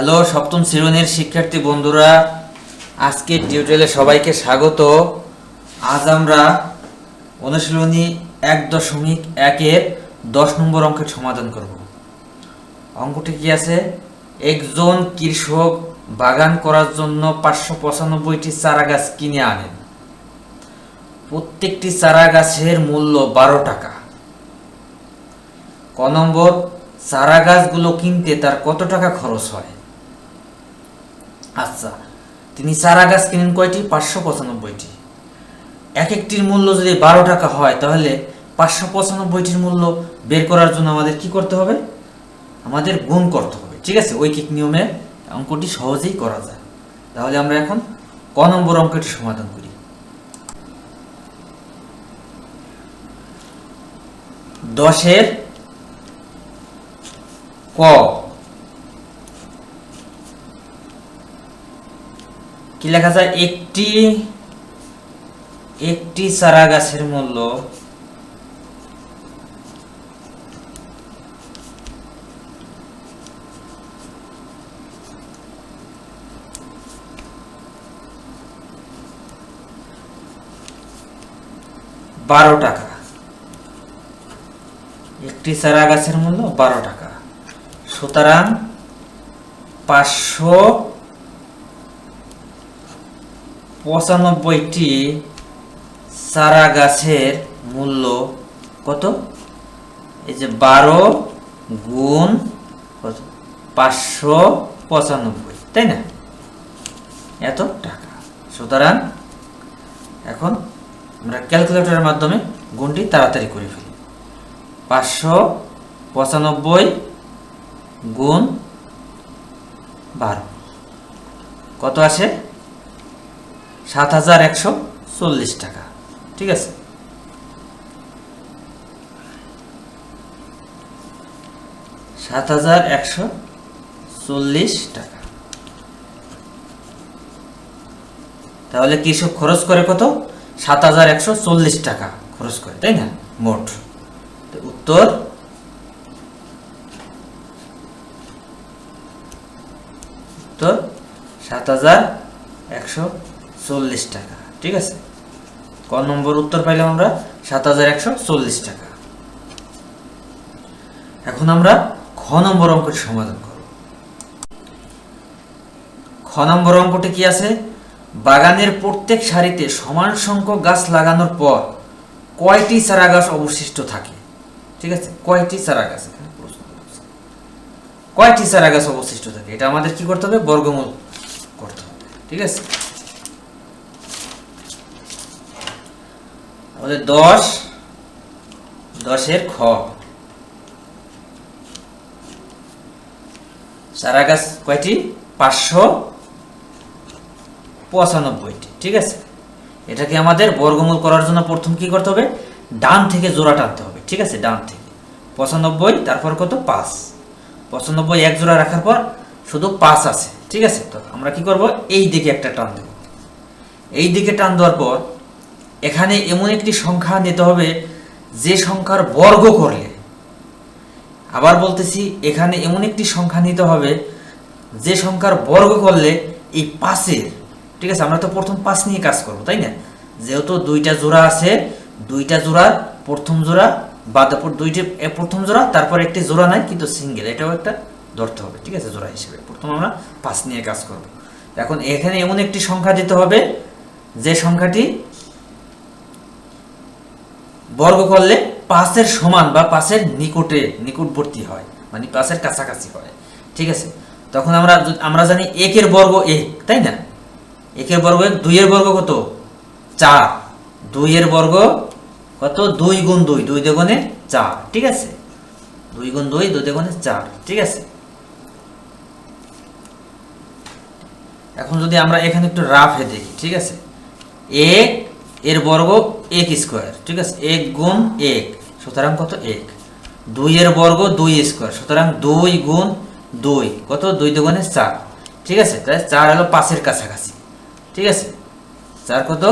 Hello, সপ্তম শ্রেণির শিক্ষার্থী বন্ধুরা, আজকে টিউটোরিয়ালে সবাইকে স্বাগত। আজ আমরা অনুশীলনী এক দশমিক একের দশ নম্বর অঙ্কের সমাধান করব। অঙ্কটি কি আছে? একজন কৃষক বাগান করার জন্য পাঁচশো পঁচানব্বইটি চারা গাছ কিনে আনেন। প্রত্যেকটি চারা গাছের মূল্য বারো টাকা। ক নম্বর চারা গাছগুলো কিনতে তার কত টাকা খরচ হয়? আচ্ছা তিনি চারা গাছ কিনেন কয়টি? পাঁচশো পঁচানব্বইটি। এক একটির মূল্য যদি বারো টাকা হয়, তাহলে পাঁচশো পঁচানব্বইটির মূল্য বের করার জন্য আমাদের কি করতে হবে? আমাদের গুণ করতে হবে, ঠিক আছে? ঐকিক নিয়মে অঙ্কটি সহজেই করা যায়। তাহলে আমরা এখন ক নম্বর অঙ্কটি সমাধান করি। দশের ক। কি লেখা যায়? একটি একটি চারা গাছের মূল্য বারো টাকা। একটি চারা গাছের মূল্য বারো টাকা। সুতরাং পাঁচশো পঁচানব্বইটি চারা গাছের মূল্য কত? এই যে বারো গুণ পাঁচশো পঁচানব্বই, তাই না? এত টাকা। সুতরাং এখন আমরা ক্যালকুলেটরের মাধ্যমে গুণটি তাড়াতাড়ি করে ফেলি। পাঁচশো পঁচানব্বই গুণ বারো। কত আসে? সাত হাজার একশো চল্লিশ টাকা। ঠিক আছে? সাত হাজার একশো চল্লিশ টাকা। তাহলে কৃষক খরচ করে কত? সাত হাজার একশো চল্লিশ টাকা খরচ করে, তাই না? মোট। উত্তর? উত্তর? সাত হাজার একশো চল্লিশ টাকা, ঠিক আছে? ক নম্বর উত্তর পাইলাম আমরা? সাত হাজার একশো চল্লিশ টাকা। এখন আমরা খ নম্বর অঙ্কটি সমাধান করব। খ নম্বর অঙ্কটি কি আছে? বাগানের প্রত্যেক সারিতে সমান সংখ্যক গাছ লাগানোর পর কয়টি চারা গাছ অবশিষ্ট থাকে? ঠিক আছে? কয়টি চারা গাছ এখানে প্রশ্ন কয়টি চারা গাছ অবশিষ্ট থাকে? এটা আমাদের কি করতে হবে? বর্গমূল করতে হবে। ঠিক আছে? আমাদের দশ, দশের খ। চারা গাছ কয়টি? পাঁচশো পঁচানব্বইটি, ঠিক আছে? এটাকে আমাদের বর্গমূল করার জন্য প্রথম কি করতে হবে? ডান থেকে জোড়া টানতে হবে, ঠিক আছে? ডান থেকে। পঁচানব্বই, তারপর কত? পাঁচ। পঁচানব্বই এক জোড়া রাখার পর শুধু পাঁচ আছে, ঠিক আছে? তো আমরা কি করব? এই দিকে একটা টান দেব। এই দিকে টান দেওয়ার পর এখানে এমন একটি সংখ্যা নিতে হবে, যে সংখ্যার বর্গ করলে। আবার বলতেছি, এখানে এমন একটি সংখ্যা নিতে হবে, যে সংখ্যার বর্গ করলে এই পাঁচের, ঠিক আছে, আমরা তো প্রথম পাঁচ নিয়ে কাজ করব, তাই না? যেহেতু দুইটা জোড়া আছে, দুইটা জোড়ার প্রথম জোড়া বা তারপর দুইটি প্রথম জোড়া, তারপর একটি জোড়া নাই, কিন্তু সিঙ্গেল এটাও একটা ধরতে হবে, ঠিক আছে, জোড়া হিসেবে। প্রথম আমরা পাঁচ নিয়ে কাজ করব। এখন এখানে এমন একটি সংখ্যা দিতে হবে, যে সংখ্যাটি বর্গ করলে পাঁচের সমান বা পাঁচের নিকটে, নিকটবর্তী হয় মানে পাঁচের কাছাকাছি হয়। ঠিক আছে? তখন আমরা আমরা জানি একের বর্গ এক, তাই না? একের বর্গ এক, দুইয়ের বর্গ কত? চার। দুইয়ের বর্গ কত? দুই গুণ দুই দুই দেগুণে চার। ঠিক আছে? দুই গুণ দুই দুই দেগুণে চার। ঠিক আছে? এখন যদি আমরা এখানে একটু রাফ রাফে দেখি, ঠিক আছে? এক এর বর্গ এক স্কোয়ার, ঠিক আছে? এক গুণ এক, সুতরাং কত এক? দুই এর বর্গ দুই স্কোয়ার, সুতরাং দুই গুণ দুই, কত? দুই দুগুণে চার, ঠিক আছে? তাই চার হলো পাঁচের কাছাকাছি, ঠিক আছে? চার কত?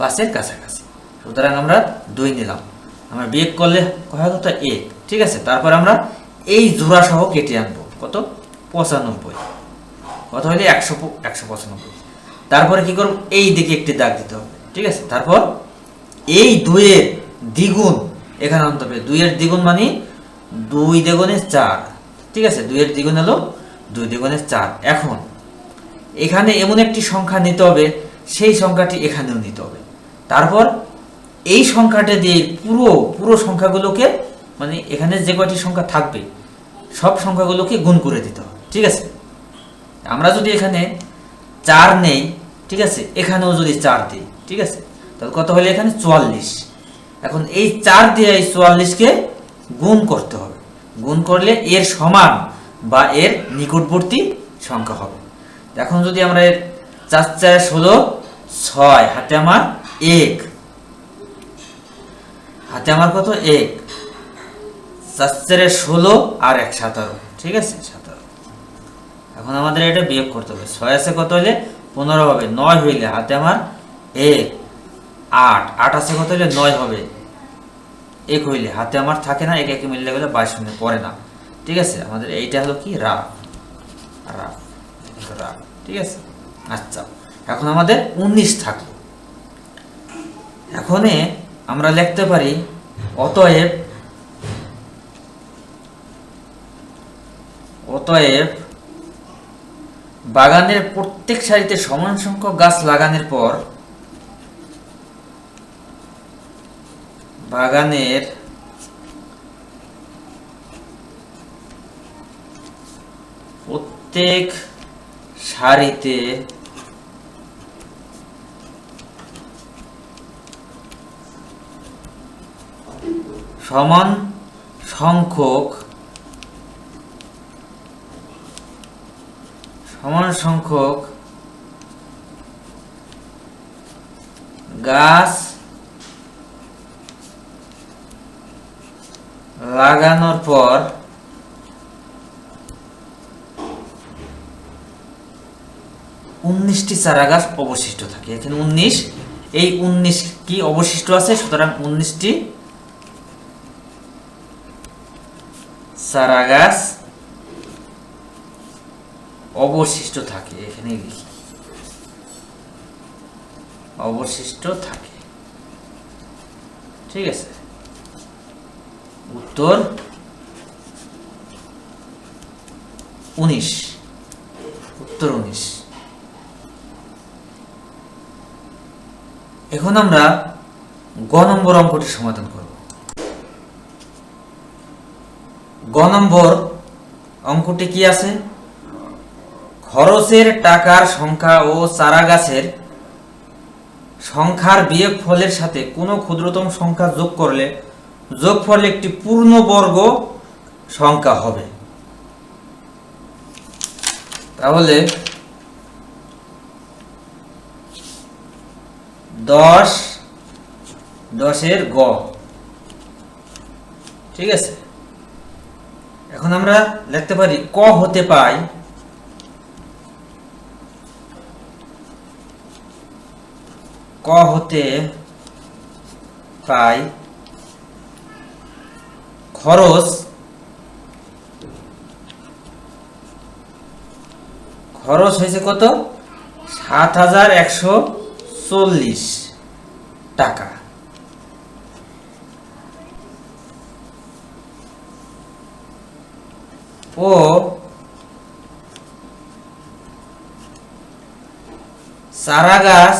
পাঁচের কাছাকাছি, সুতরাং আমরা দুই নিলাম। আমরা বিয়োগ করলে হয় কত? এক, ঠিক আছে? তারপর আমরা এই জোড়া সহ কেটে আনব, কত? পঁচানব্বই, কত হলে একশো একশো পঁচানব্বই। তারপরে কি করব? এই দিকে একটি দাগ দিতে হবে। ঠিক আছে? তারপর এই দুইয়ের দ্বিগুণ, এখানে আনতে হবে দুইয়ের দ্বিগুণ মানে দুই দ্বিগুণে চার। ঠিক আছে? দুইয়ের দ্বিগুণ হলো দুই দ্বিগুণে চার। এখন, এখানে এমন একটি সংখ্যা নিতে হবে, সেই সংখ্যাটি এখানেও নিতে হবে। তারপর এই সংখ্যাটা দিয়ে পুরো পুরো সংখ্যাগুলোকে মানে এখানে যে কয়টি সংখ্যা থাকবে, সব সংখ্যাগুলোকে গুণ করে দিতে হবে। ঠিক আছে? আমরা যদি এখানে চার নেই, ঠিক আছে? এখানেও যদি চার দিই ঠিক আছে? তাহলে কত হলে এখানে? চুয়াল্লিশ। এখন এই চার দিয়ে এই চুয়াল্লিশকে গুণ করতে হবে। গুণ করলে এর সমান বা এর নিকটবর্তী সংখ্যা হবে। এখন যদি আমরা এর চার চার ষোলো, ছয়, হাতে আমার এক। হাতে আমার কত? এক। চার চারে ষোলো আর এক, সাতারো। ঠিক আছে? সাতারো। এখন আমাদের এটা বিয়োগ করতে হবে। ছয় আছে কত হলে? পনেরো হবে। নয় হইলে হাতে আমার এক আট। আট আছে কত হলে নয় হবে। এক হইলে, হাতে আমার থাকে না, এক একে মিললে গেলে বাইশ মিনিট পরে না। ঠিক আছে? আমাদের এইটা হলো কি? রাফ। রাফ। রাফ। ঠিক আছে? আচ্ছা। এখন আমাদের উনিশ থাকল এখনে আমরা লিখতে পারি, অতএব অতএব, বাগানের প্রত্যেক সারিতে সমান সংখ্যক গাছ লাগানোর পর বাগানের প্রত্যেক সারিতে সমান সংখ্যক সমান সংখ্যক গাছ লাগানোর পর উনিশটি চারা গাছ অবশিষ্ট থাকে। এখানে উনিশ, এই উনিশ কি অবশিষ্ট আছে? সুতরাং উনিশটি চারা গাছ অবশিষ্ট থাকে। এখানে লিখি অবশিষ্ট থাকে। ঠিক আছে? উত্তর উনিশ। উত্তর উনিশ। এখন আমরা গ নম্বর অঙ্কটি সমাধান করব। গ নম্বর অঙ্কটি কি আছে? খরচের টাকার সংখ্যা ও চারা গাছের সংখ্যার বিয়োগ ফলের সাথে কোনো ক্ষুদ্রতম সংখ্যা যোগ করলে যোগফল একটি পূর্ণবর্গ সংখ্যা হবে। তাহলে দশ, দশের গ। ঠিক আছে? এখন আমরা লিখতে পারি ক হতে পাই। ক হতে পাই খরচ খরচ হয়েছে কত? সাত হাজার একশো চল্লিশ টাকা। ও চারা গাছ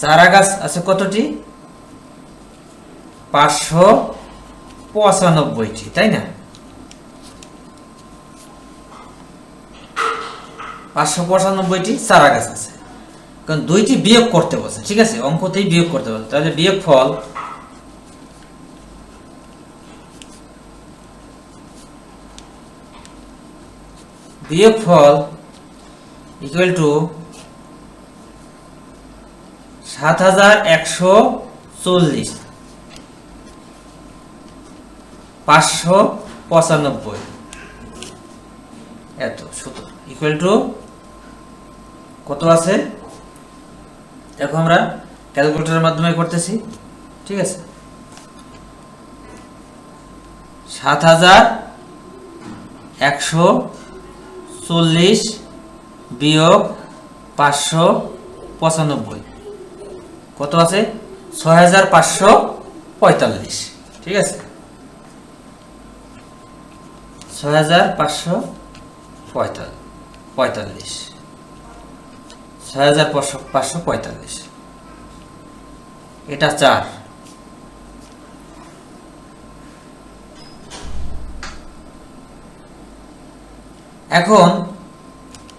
চারা গাছ আছে কতটি? পাঁচশো পঁচানব্বইটি, তাই না? পাঁচশো পঁচানব্বইটি চারা গাছ আছে। কারণ দুইটি বিয়োগ করতে বলছে, ঠিক আছে? অঙ্কতেই বিয়োগ করতে বলছে। তাহলে বিয়োগ ফল বিয়োগ ফল ইকুয়াল টু সাত হাজার একশো চল্লিশ। পাঁচশো পঁচানব্বই। এত সতেরো ইকুয়াল টু কত আছে? দেখো আমরা ক্যালকুলেটরের মাধ্যমে করতেছি, ঠিক আছে? সাত হাজার একশো চল্লিশ বিয়োগ পাঁচশো পঁচানব্বই। কত আছে? ছয় হাজার পাঁচশো পঁয়তাল্লিশ। ঠিক আছে? ছয় হাজার পাঁচশো পঁয়তাল্লিশ। ছয় হাজার পাঁচশো পঁয়তাল্লিশ। এটা চার। এখন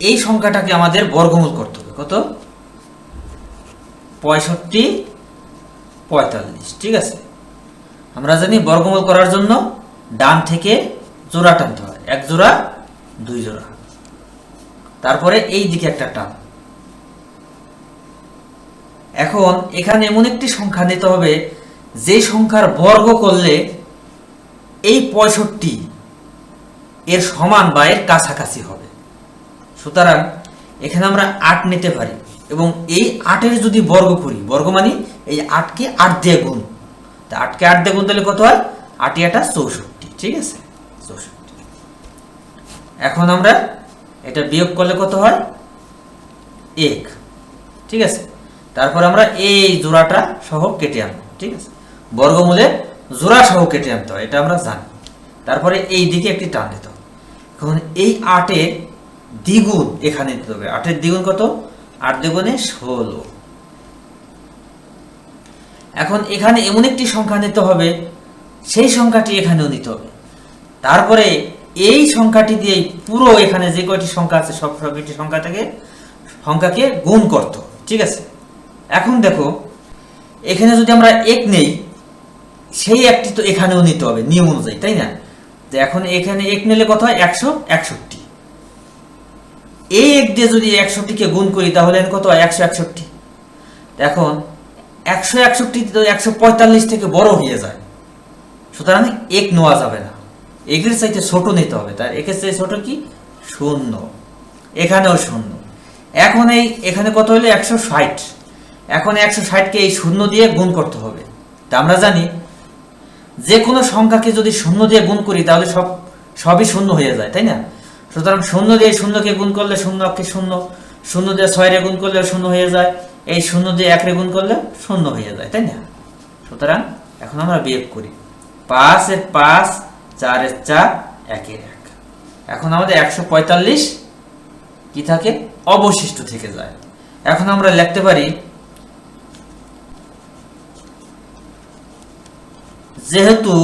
এই সংখ্যাটাকে আমাদের বর্গমূল করতে হবে। কত? পঁয়ষট্টি পঁয়তাল্লিশ। ঠিক আছে? আমরা জানি বর্গমূল করার জন্য ডান থেকে জোড়া টানতে হয় এক জোড়া, দুই জোড়া। তারপরে এই দিকে একটা টান। এখন এখানে এমন একটি সংখ্যা নিতে হবে, যে সংখ্যার বর্গ করলে এই পঁয়ষট্টি এর সমান বা এর কাছাকাছি হবে। সুতরাং এখানে আমরা আট নিতে পারি এবং এই আটের যদি বর্গ করি, বর্গ মানে এই আটকে আট দিয়ে গুণ। তা আটকে আট দিয়ে গুণ দিলে কত হয়? আটি আটা চৌষট্টি, ঠিক আছে? চৌষট্টি এখন আমরা এটা বিয়োগ করলে কত হয়? এক। ঠিক আছে? তারপর আমরা এই জোড়াটা সহ কেটে আনব, ঠিক আছে? বর্গমূলে জোড়া সহ কেটে আনতে হয়, এটা আমরা জানি। তারপরে এই দিকে একটি টান দিতে এখন এই আটের দ্বিগুণ এখানে দিতে হবে। আটের দ্বিগুণ কত? আট দ্বিগুণে ষোলো। এখন এখানে এমন একটি সংখ্যা নিতে হবে, সেই সংখ্যাটি এখানেও নিতে হবে। তারপরে এই সংখ্যাটি দিয়ে পুরো এখানে যে কয়টি সংখ্যা আছে, সব সবকটি সংখ্যা থেকে সংখ্যাকে গুণ করত, ঠিক আছে? এখন দেখো, এখানে যদি আমরা এক নেই, সেই একটি তো এখানেও নিতে হবে, নিয়ম অনুযায়ী, তাই না? তো এখন এখানে এক নিলে কত হয়? একশো একষট্টি। এই এক দিয়ে যদি একষট্টিকে গুণ করি, তাহলে কত হয়? একশো একষট্টি। এখন একশো একষট্টি তো একশো পঁয়তাল্লিশ থেকে বড় হয়ে যায়। সুতরাং এক নেওয়া যাবে না। একের চাইতে ছোট নিতে হবে, তার একের চাইতে ছোট কি? শূন্য। এখানেও শূন্য। এখন এই, এখানে কত হলো? একশো ষাট। এখন একশো ষাটকে এই শূন্য দিয়ে গুণ করতে হবে। তা আমরা জানি যে কোনো সংখ্যাকে যদি শূন্য দিয়ে গুণ করি, তাহলে সব, সবই শূন্য হয়ে যায়, তাই না? সুতরাং শূন্য দিয়ে শূন্যকে গুণ করলে শূন্য, অক্ষে শূন্য। শূন্য দিয়ে ছয় গুণ করলে শূন্য হয়ে যায়। এই শূন্য দিয়ে এক রে গুণ করলে শূন্য হয়ে যায়, তাই না? সুতরাং এখন আমরা বিয়োগ করি। পাঁচ এর পাঁচ চারের চার একের এক। এখন আমাদের একশো পঁয়তাল্লিশ কি থাকে? অবশিষ্ট থেকে যায়। এখন আমরা লিখতে পারি, যেহেতু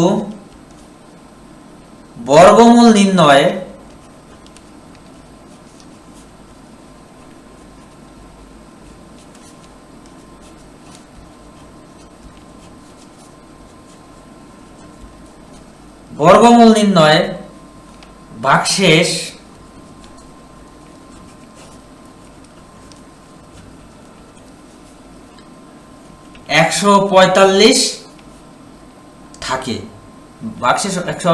বর্গমূল নির্ণয় বর্গমূল নির্ণয় ভাগশেষ একশো পঁয়তাল্লিশ থাকে। বাক্সের একশো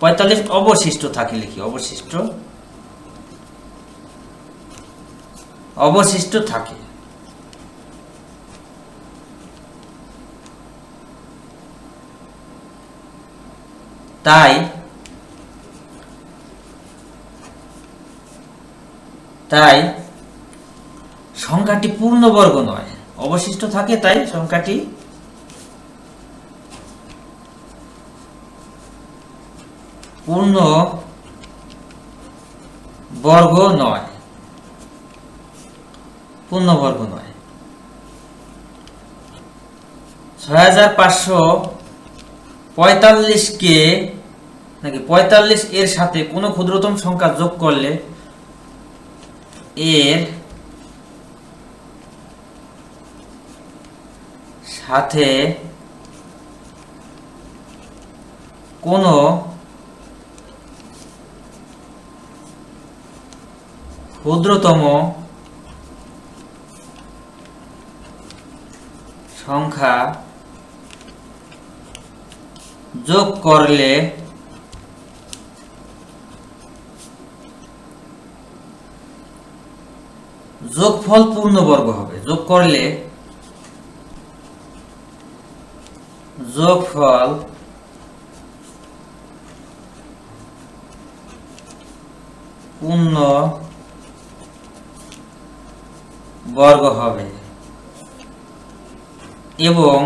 পঁয়তাল্লিশ অবশিষ্ট থাকে লিখি, অবশিষ্ট। অবশিষ্ট থাকে। তাই তাই সংখ্যাটি পূর্ণবর্গ নয়। অবশিষ্ট থাকে তাই সংখ্যাটি পূর্ণ বর্গ নয়। পূর্ণবর্গ নয়। ছয় হাজার পাঁচশো পঁয়তাল্লিশকে নাকি পঁয়তাল্লিশ এর সাথে কোনো ক্ষুদ্রতম সংখ্যা যোগ করলে এর সাথে কোনো ক্ষুদ্রতম সংখ্যা যোগ করলে যোগফল পূর্ণবর্গ হবে। যোগ করলে যোগফল পূর্ণ বর্গ হবে এবং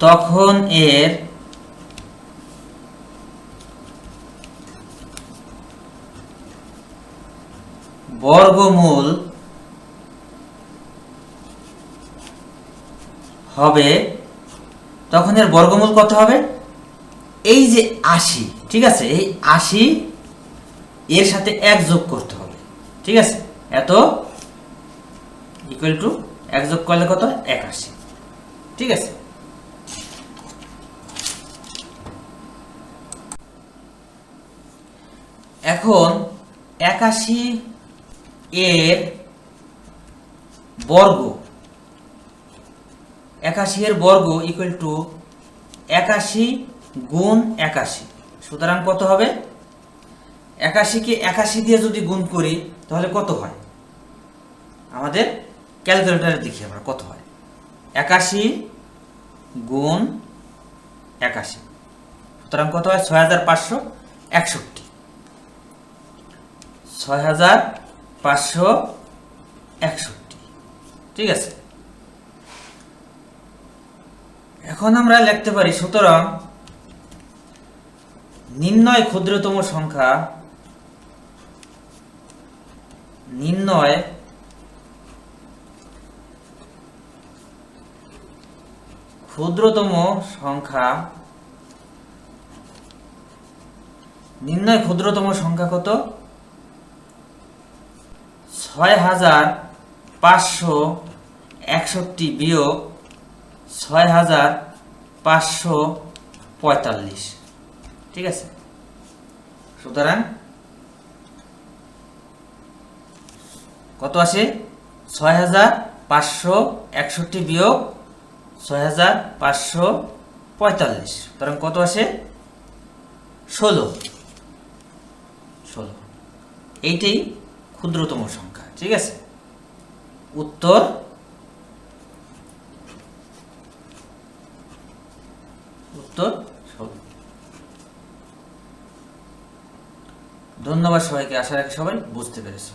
তখন এর বর্গমূল হবে, তখন এর বর্গমূল কত হবে? এই যে আশি, ঠিক আছে? এই আশি এর সাথে এক যোগ করতে হবে, ঠিক আছে? এত ইকুয়াল টু এক যোগ করলে কত? একাশি, ঠিক আছে? এখন একাশি এর বর্গ। একাশি এর বর্গ ইকুয়াল টু একাশি গুণ একাশি। সুতরাং কত হবে? একাশিকে একাশি দিয়ে যদি গুণ করি, তাহলে কত হয়? আমাদের ক্যালকুলেটারে দেখি আমরা কত হয়। একাশি গুণ একাশি। সুতরাং কত হয়? ছয় হাজার পাঁচশো একষট্টি। ছয় হাজার পাঁচশো একষট্টি। ঠিক আছে? এখন আমরা লিখতে পারি, সুতরাং নির্ণয় ক্ষুদ্রতম সংখ্যা নির্ণয় ক্ষুদ্রতম সংখ্যা নির্ণয় ক্ষুদ্রতম সংখ্যা কত? ছয় হাজার পাঁচশো একষট্টি বিয়োগ ছয় হাজার পাঁচশো পঁয়তাল্লিশ। ঠিক আছে? সুতরাং কত আসে? ছয় হাজার পাঁচশো একষট্টি বিয়োগ ছয় হাজার পাঁচশো পঁয়তাল্লিশ। সুতরাং কত আসে? ষোলো। ষোলো। এইটাই ক্ষুদ্রতম সংখ্যা ঠিক আছে? উত্তর? উত্তর? ধন্যবাদ সবাইকে আশা রাখি সবাই বুঝতে পেরেছ।